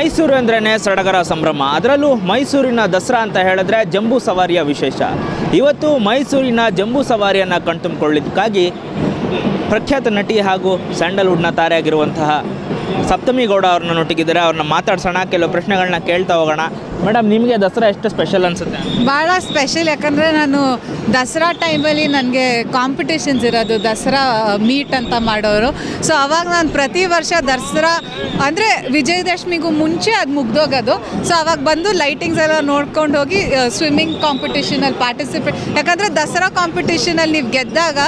ಮೈಸೂರು ಅಂದ್ರೇ ಸಡಗರ ಸಂಭ್ರಮ. ಅದರಲ್ಲೂ ಮೈಸೂರಿನ ದಸರಾ ಅಂತ ಹೇಳಿದ್ರೆ ಜಂಬೂ ಸವಾರಿಯ ವಿಶೇಷ. ಇವತ್ತು ಮೈಸೂರಿನ ಜಂಬೂ ಸವಾರಿಯನ್ನು ಕಣ್ತುಂಬಿಕೊಳ್ಳಿದ್ದಕ್ಕಾಗಿ ಪ್ರಖ್ಯಾತ ನಟಿ ಹಾಗೂ ಸ್ಯಾಂಡಲ್ವುಡ್ನ ತಾರೆಯಾಗಿರುವಂತಹ ಸಪ್ತಮಿ ಗೌಡ ಅವ್ರನ್ನ ನೋಟಿಗಿದ್ದಾರೆ. ಅವ್ರನ್ನ ಮಾತಾಡ್ಸೋಣ, ಕೆಲವು ಪ್ರಶ್ನೆಗಳನ್ನ ಕೇಳ್ತಾ ಹೋಗೋಣ. ಮೇಡಮ್, ನಿಮಗೆ ದಸರಾ ಎಷ್ಟು ಸ್ಪೆಷಲ್ ಅನ್ಸುತ್ತೆ? ಭಾಳ ಸ್ಪೆಷಲ್ ಯಾಕಂದರೆ ನಾನು ದಸರಾ ಟೈಮಲ್ಲಿ ನನಗೆ ಕಾಂಪಿಟೇಷನ್ಸ್ ಇರೋದು, ದಸರಾ ಮೀಟ್ ಅಂತ ಮಾಡೋರು. ಸೊ ಅವಾಗ ನಾನು ಪ್ರತಿ ವರ್ಷ ದಸರಾ, ಅಂದರೆ ವಿಜಯದಶಮಿಗೂ ಮುಂಚೆ ಅದು ಮುಗ್ದೋಗೋದು. ಸೊ ಅವಾಗ ಬಂದು ಲೈಟಿಂಗ್ಸ್ ಎಲ್ಲ ನೋಡ್ಕೊಂಡು ಹೋಗಿ ಸ್ವಿಮ್ಮಿಂಗ್ ಕಾಂಪಿಟೇಷನಲ್ಲಿ ಪಾರ್ಟಿಸಿಪೇಟ್ ಯಾಕಂದರೆ ದಸರಾ ಕಾಂಪಿಟೇಷನಲ್ಲಿ ನೀವು ಗೆದ್ದಾಗ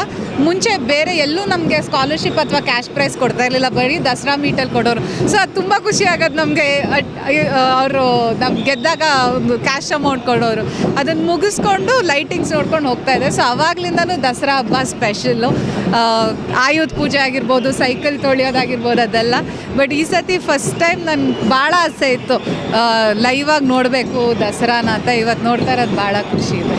ಮುಂಚೆ ಬೇರೆ ಎಲ್ಲೂ ನಮಗೆ ಸ್ಕಾಲರ್ಶಿಪ್ ಅಥವಾ ಕ್ಯಾಶ್ ಪ್ರೈಸ್ ಕೊಡ್ತಾ ಇರಲಿಲ್ಲ. ಬರೀ ದಸರಾ ಮೀಟಲ್ಲಿ ಕೊಡೋರು. ಸೊ ಅದು ತುಂಬ ಖುಷಿ ಆಗೋದು ನಮಗೆ ಅವರು ನಮ್ಗೆ ಗೆದ್ದಾಗ ಒಂದು ಕ್ಯಾಶ್ ಅಮೌಂಟ್ ಕೊಡೋರು. ಅದನ್ನು ಮುಗಿಸ್ಕೊಂಡು ಲೈಟಿಂಗ್ಸ್ ನೋಡ್ಕೊಂಡು ಹೋಗ್ತಾ ಇದೆ ಸೊ ಅವಾಗ್ಲಿಂದನೂ ದಸರಾ ಹಬ್ಬ ಸ್ಪೆಷಲ್ಲು ಆಯುಧ ಪೂಜೆ ಆಗಿರ್ಬೋದು ಸೈಕಲ್ ತೊಳೆಯೋದಾಗಿರ್ಬೋದು ಅದೆಲ್ಲ. ಬಟ್ ಈ ಸತಿ ಫಸ್ಟ್ ಟೈಮ್ ನನ್ಗೆ ಭಾಳ ಆಸೆ ಇತ್ತು. ಲೈವಾಗಿ ಆಗಿ ನೋಡಬೇಕು ದಸರಾನ ಅಂತ. ಇವತ್ತು ನೋಡ್ತಾ ಇರೋದು ಭಾಳ ಖುಷಿ ಇದೆ.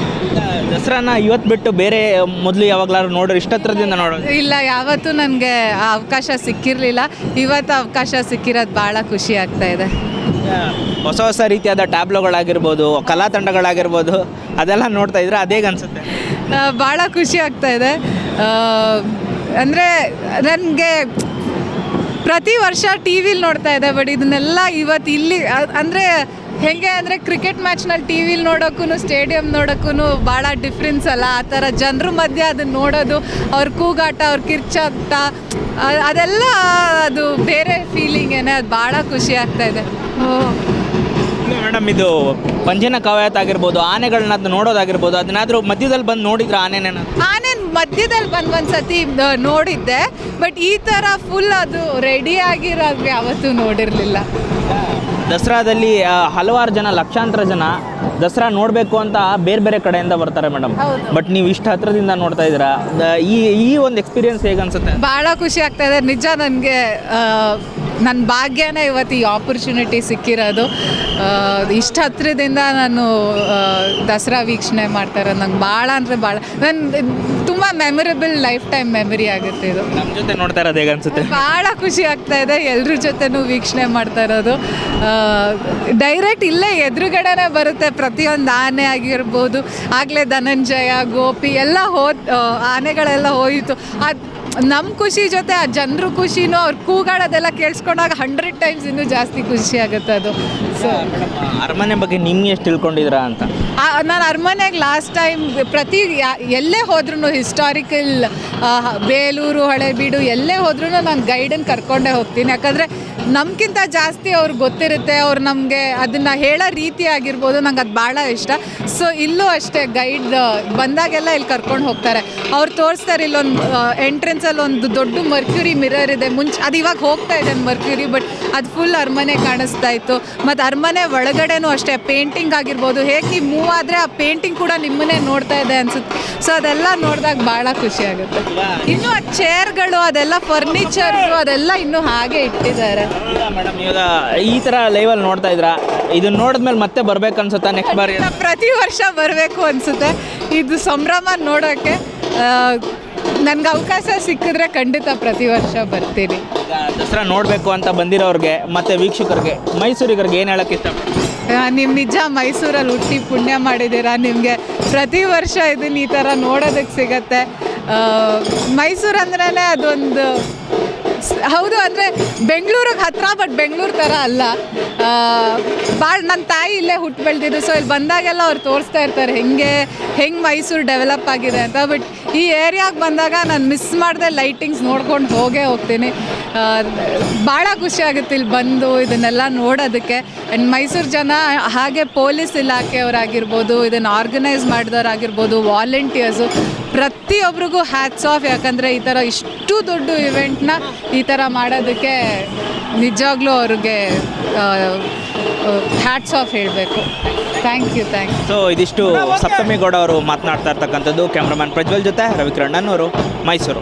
ದಸರಾನ ಇವತ್ತು ಬಿಟ್ಟು ಬೇರೆ ಮೊದಲು ಯಾವಾಗಲಾದ್ರು ನೋಡೋ ಇಷ್ಟತ್ರದಿಂದ ನೋಡೋದು ಇಲ್ಲ ಯಾವತ್ತೂ ನನಗೆ ಆ ಅವಕಾಶ ಸಿಕ್ಕಿರಲಿಲ್ಲ. ಇವತ್ತು ಅವಕಾಶ ಸಿಕ್ಕಿರೋದು ಭಾಳ ಖುಷಿ ಆಗ್ತಾ ಇದೆ. ಹೊಸ ಹೊಸ ರೀತಿಯಾದ ಟ್ಯಾಬ್ಲೋಗಳಾಗಿರ್ಬೋದು, ಕಲಾ ತಂಡಗಳಾಗಿರ್ಬೋದು, ಅದೆಲ್ಲ ನೋಡ್ತಾ ಇದ್ರೆ ಅದೇಗೆ ಅನ್ಸುತ್ತೆ. ಭಾಳ ಖುಷಿ ಆಗ್ತಾ ಇದೆ. ಅಂದರೆ ನನಗೆ ಪ್ರತಿ ವರ್ಷ ಟಿ ವಿಲಿ ನೋಡ್ತಾ ಇದೆ ಬಟ್ ಇದನ್ನೆಲ್ಲ ಇವತ್ತು ಇಲ್ಲಿ ಅಂದರೆ ಹೆಂಗೆ ಅಂದರೆ ಕ್ರಿಕೆಟ್ ಮ್ಯಾಚ್ನಲ್ಲಿ ಟಿ ವಿಲಿ ನೋಡೋಕ್ಕೂ ಸ್ಟೇಡಿಯಂ ನೋಡೋಕ್ಕೂ ಭಾಳ ಡಿಫ್ರೆನ್ಸ್ ಅಲ್ಲ. ಆ ಥರ ಜನರ ಮಧ್ಯೆ ಅದನ್ನು ನೋಡೋದು, ಅವ್ರ ಕೂಗಾಟ, ಅವ್ರ ಕಿರ್ಚಾಟ ಅದೆಲ್ಲ ಅದು ಬೇರೆ ಫೀಲಿಂಗ್ ಏನೇ, ಅದು ಭಾಳ ಖುಷಿ ಆಗ್ತಾ ಇದೆ. ಮೇಡಮ್ ಇದು ಪಂಜಿನ ಕವಾಯತ್ ಆಗಿರ್ಬೋದು ಆನೆಗಳನ್ನ ನೋಡೋದಾಗಿರ್ಬೋದು ಅದನ್ನಾದ್ರೂ ಮಧ್ಯದಲ್ಲಿ ಬಂದು ನೋಡಿದ್ರೆ ಆನೆನ ಆನೆ ಮಧ್ಯದಲ್ಲಿ ಬಂದು ಒಂದ್ಸತಿ ನೋಡಿದ್ದೆ ಬಟ್ ಈ ಥರ ಫುಲ್ ಅದು ರೆಡಿ ಆಗಿರೋದು ಯಾವತ್ತೂ ನೋಡಿರಲಿಲ್ಲ. ದಸರಾದಲ್ಲಿ ಹಲವಾರು ಜನ ಲಕ್ಷಾಂತರ ಜನ ದಸರಾ ನೋಡಬೇಕು ಅಂತ ಬೇರೆ ಬೇರೆ ಕಡೆಯಿಂದ ಬರ್ತಾರೆ ಮೇಡಮ್. ಬಟ್ ನೀವು ಇಷ್ಟು ಹತ್ರದಿಂದ ನೋಡ್ತಾ ಇದ್ದೀರಾ? ಈ ಈ ಒಂದು ಎಕ್ಸ್ಪೀರಿಯನ್ಸ್ ಹೇಗನ್ಸುತ್ತೆ ಭಾಳ ಖುಷಿ ಆಗ್ತಾ ಇದೆ. ನಿಜ ನನಗೆ ನನ್ನ ಭಾಗ್ಯನೇ ಇವತ್ತು ಈ ಆಪರ್ಚುನಿಟಿ ಸಿಕ್ಕಿರೋದು. ಇಷ್ಟು ಹತ್ರದಿಂದ ನಾನು ದಸರಾ ವೀಕ್ಷಣೆ ಮಾಡ್ತಾರೆ ಇರೋದು. ನಂಗೆ ಭಾಳ ಅಂದರೆ ಭಾಳ ನನ್ನ ತುಂಬ ಮೆಮೊರೇಬಲ್ ಲೈಫ್ ಟೈಮ್ ಮೆಮೊರಿ ಆಗುತ್ತೆ ಇದು. ನಮ್ಮ ಜೊತೆ ನೋಡ್ತಾ ಇರೋದು ಹೇಗೆ ಅನ್ಸುತ್ತೆ? ಭಾಳ ಖುಷಿ ಆಗ್ತಾ ಇದೆ ಎಲ್ಲರ ಜೊತೆನೂ ವೀಕ್ಷಣೆ ಮಾಡ್ತಾ ಇರೋದು. ಡೈರೆಕ್ಟ್ ಇಲ್ಲೇ ಎದುರುಗಡೆನೇ ಬರುತ್ತೆ ಪ್ರತಿಯೊಂದು ಆನೆ ಆಗಿರ್ಬೋದು ಆಗಲೇ ಧನಂಜಯ ಗೋಪಿ ಎಲ್ಲ ಹೋದ್ ಆನೆಗಳೆಲ್ಲ ಹೋಯಿತು. ಅದು ನಮ್ಮ ಖುಷಿ ಜೊತೆ ಆ ಜನರು ಖುಷಿನೂ ಅವ್ರು ಕೂಗಾಡೋದೆಲ್ಲ ಕೇಳಿಸ್ಕೊಂಡಾಗ ಹಂಡ್ರೆಡ್ ಟೈಮ್ಸ್ ಇನ್ನೂ ಜಾಸ್ತಿ ಖುಷಿ ಆಗುತ್ತೆ ಅದು. ಸೊ ಅರಮನೆ ಬಗ್ಗೆ ನಿಮ್ಗೆ ಎಷ್ಟು ತಿಳ್ಕೊಂಡಿದ್ರ ಅಂತ? ನಾನು ಅರಮನೆಗೆ ಲಾಸ್ಟ್ ಟೈಮ್ ಪ್ರತಿ ಯಾ- ಎಲ್ಲೇ ಹೋದ್ರೂ ಹಿಸ್ಟಾರಿಕಲ್ ಬೇಲೂರು ಹಳೆಬೀಡು ಎಲ್ಲೇ ಹೋದ್ರೂ ನಾನು ಗೈಡನ್ನು ಕರ್ಕೊಂಡೇ ಹೋಗ್ತೀನಿ. ಯಾಕಂದರೆ ನಮ್ಗಿಂತ ಜಾಸ್ತಿ ಅವ್ರಿಗೆ ಗೊತ್ತಿರುತ್ತೆ ಅವ್ರು ನಮಗೆ ಅದನ್ನು ಹೇಳೋ ರೀತಿ ಆಗಿರ್ಬೋದು ನಂಗೆ ಅದು ಭಾಳ ಇಷ್ಟ. ಸೊ ಇಲ್ಲೂ ಅಷ್ಟೇ ಗೈಡ್ ಬಂದಾಗೆಲ್ಲ ಇಲ್ಲಿ ಕರ್ಕೊಂಡು ಹೋಗ್ತಾರೆ. ಅವ್ರು ತೋರಿಸ್ತಾರೆ ಇಲ್ಲೊಂದು ಎಂಟ್ರೆನ್ಸಲ್ಲಿ ಒಂದು ದೊಡ್ಡ ಮರ್ಕ್ಯೂರಿ ಮಿರರ್ ಇದೆ. ಮುಂಚೆ ಅದು ಇವಾಗ ಹೋಗ್ತಾ ಇದೆ ಮರ್ಕ್ಯೂರಿ ಬಟ್ ಅದು ಫುಲ್ ಅರಮನೆ ಕಾಣಿಸ್ತಾ ಇತ್ತು. ಮತ್ತು ಅರಮನೆ ಒಳಗಡೆನೂ ಅಷ್ಟೇ ಪೇಂಟಿಂಗ್ ಆಗಿರ್ಬೋದು ಹೇಗೆ ನೀವು ಮೂವ್ ಆದರೆ ಆ ಪೇಂಟಿಂಗ್ ಕೂಡ ನಿಮ್ಮನ್ನೇ ನೋಡ್ತಾ ಇದೆ ಅನ್ಸುತ್ತೆ. ಸೊ ಅದೆಲ್ಲ ನೋಡಿದಾಗ ಭಾಳ ಖುಷಿ ಆಗುತ್ತೆ. ಇನ್ನು ಆ ಚೇರ್ಗಳು ಅದೆಲ್ಲ ಫರ್ನಿಚರ್ಸು ಅದೆಲ್ಲ ಇನ್ನು ಹಾಗೆ ಇಟ್ಟಿದ್ದಾರೆ. ಮೇಡಮ್ ಇವಾಗ ಈ ಥರ ಲೈವಲ್ಲಿ ನೋಡ್ತಾ ಇದ್ರ? ಇದನ್ನ ನೋಡಿದ್ಮೇಲೆ ಮತ್ತೆ ಬರ್ಬೇಕು ಅನ್ಸುತ್ತಾ ನೆಕ್ಸ್ಟ್ ಬಾರಿ ಪ್ರತಿ ವರ್ಷ ಬರಬೇಕು ಅನಿಸುತ್ತೆ. ಇದು ಸಂಭ್ರಮ ನೋಡೋಕ್ಕೆ ನನಗೆ ಅವಕಾಶ ಸಿಕ್ಕಿದ್ರೆ ಖಂಡಿತ ಪ್ರತಿ ವರ್ಷ ಬರ್ತೀನಿ. ಈಗ ದಸರಾ ನೋಡಬೇಕು ಅಂತ ಬಂದಿರೋರಿಗೆ ಮತ್ತು ವೀಕ್ಷಕರಿಗೆ ಮೈಸೂರಿಗರಿಗೆ ಏನು ಹೇಳಕ್ಕೆ ಇಷ್ಟಪಡ್ತೀನಿ ನೀವು ನಿಜ ಮೈಸೂರಲ್ಲಿ ಹುಟ್ಟಿ ಪುಣ್ಯ ಮಾಡಿದ್ದೀರಾ? ನಿಮಗೆ ಪ್ರತಿ ವರ್ಷ ಇದನ್ನ ಈ ಥರ ನೋಡೋದಕ್ಕೆ ಸಿಗತ್ತೆ. ಮೈಸೂರು ಅಂದ್ರೇ ಅದೊಂದು ಹೌದು, ಅಂದರೆ ಬೆಂಗಳೂರಿಗೆ ಹತ್ರ ಬಟ್ ಬೆಂಗಳೂರು ಥರ ಅಲ್ಲ. ಭಾಳ ನನ್ನ ತಾಯಿ ಇಲ್ಲೇ ಹುಟ್ಟು ಬೆಳೆದಿದ್ದು ಸೊ ಇಲ್ಲಿ ಬಂದಾಗೆಲ್ಲ ಅವ್ರು ತೋರಿಸ್ತಾ ಇರ್ತಾರೆ, ಹೆಂಗೆ ಹೆಂಗೆ ಮೈಸೂರು ಡೆವಲಪ್ ಆಗಿದೆ ಅಂತ. ಬಟ್ ಈ ಏರಿಯಾಗೆ ಬಂದಾಗ ನಾನು ಮಿಸ್ ಮಾಡಿದೆ ಲೈಟಿಂಗ್ಸ್ ನೋಡ್ಕೊಂಡು ಹೋಗೇ ಹೋಗ್ತೀನಿ. ಭಾಳ ಖುಷಿ ಆಗುತ್ತೆ ಇಲ್ಲಿ ಬಂದು, ಇದನ್ನೆಲ್ಲ ನೋಡೋದಕ್ಕೆ. ಆ್ಯಂಡ್ ಮೈಸೂರು ಜನ ಹಾಗೆ ಪೊಲೀಸ್ ಇಲಾಖೆಯವರಾಗಿರ್ಬೋದು, ಇದನ್ನು ಆರ್ಗನೈಸ್ ಮಾಡಿದವರಾಗಿರ್ಬೋದು ವಾಲಂಟಿಯರ್ಸು ಪ್ರತಿಯೊಬ್ಬರಿಗೂ ಹ್ಯಾಟ್ಸ್ ಆಫ್ ಯಾಕಂದರೆ ಈ ಥರ ಇಷ್ಟು ದೊಡ್ಡ ಇವೆಂಟ್ನ ಈ ಥರ ಮಾಡೋದಕ್ಕೆ ನಿಜವಾಗ್ಲೂ ಅವ್ರಿಗೆ ಹ್ಯಾಟ್ಸ್ ಆಫ್ ಹೇಳಬೇಕು. ಥ್ಯಾಂಕ್ ಯು ಥ್ಯಾಂಕ್ ಸೊ ಇದಿಷ್ಟು ಸಪ್ತಮಿ ಗೌಡ ಅವರು ಮಾತನಾಡ್ತಾ ಇರ್ತಕ್ಕಂಥದ್ದು ಕ್ಯಾಮ್ರಾಮನ್ ಪ್ರಜ್ವಲ್ ಜೊತೆ ರವಿಕಿರಣ್ ಮೈಸೂರು.